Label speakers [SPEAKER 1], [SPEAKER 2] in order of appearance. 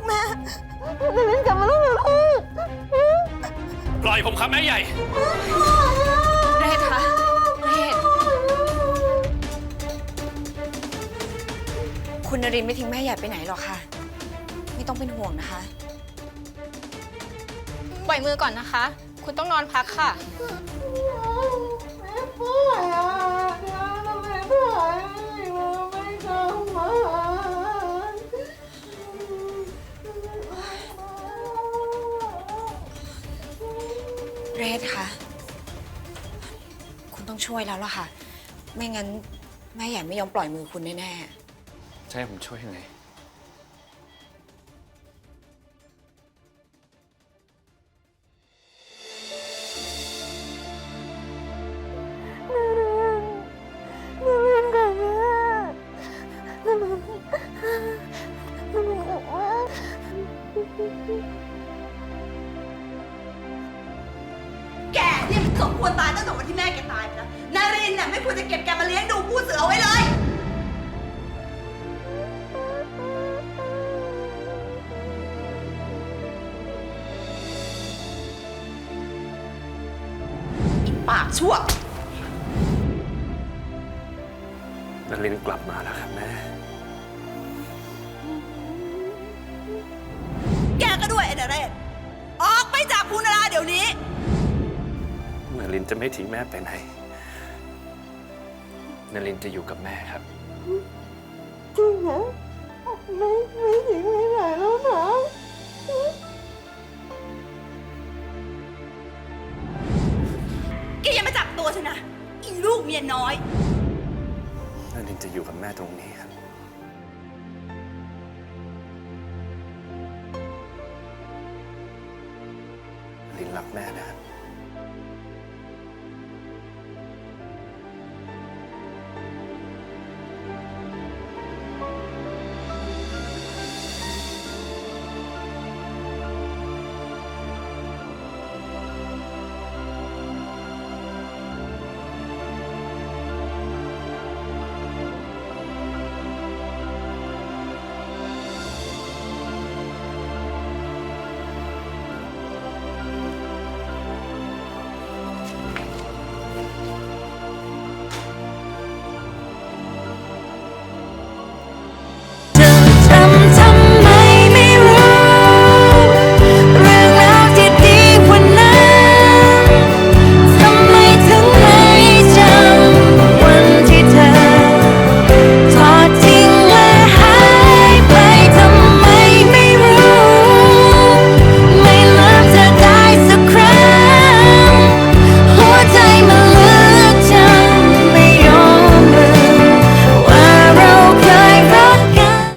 [SPEAKER 1] กแม่ลิ
[SPEAKER 2] ลินกลับมาลูกเร็วลูก
[SPEAKER 1] ปล่อยผมครับแม่ใหญ่
[SPEAKER 3] เรศคะเรศคุณนรินทร์ไม่ทิ้งแม่ใหญ่ไปไหนหรอกค่ะ ไม่ต้องเป็นห่วงนะคะ
[SPEAKER 4] ปล่อยมือก่อนนะคะ คุณต้องนอนพักค่ะ แม่ป่วยอะ
[SPEAKER 3] เรศคะคุณต้องช่วยแล้วล่ะค่ะ ไม่งั้นแม่ใหญ่ไม่ยอมปล่อยมือคุณแน่
[SPEAKER 1] จะให้ผมช่วยยังไง
[SPEAKER 5] แสมควรตายตั้งแต่วันที่แม่แกตายไปแล้วนารินน่ะไม่ควรจะเก็บแกมาเลี้ยงดูผู้เสือเอาไว้เลย อีปากชั่ว
[SPEAKER 1] นลินกลับมาแล้วครับแม่
[SPEAKER 5] แกก็ด้วยไอ้นเรศออกไปจากภูนาราเดี๋ยวนี้
[SPEAKER 1] นลินจะไม่ทิ้งแม่ไปไหนนลินจะอยู่กับแม่ครับ
[SPEAKER 5] แกอย่ามาจับตัวฉันนะอีลูกเมียน้อย
[SPEAKER 1] นลินจะอยู่กับแม่ตรงนี้ครับ นลินรักแม่นะครับ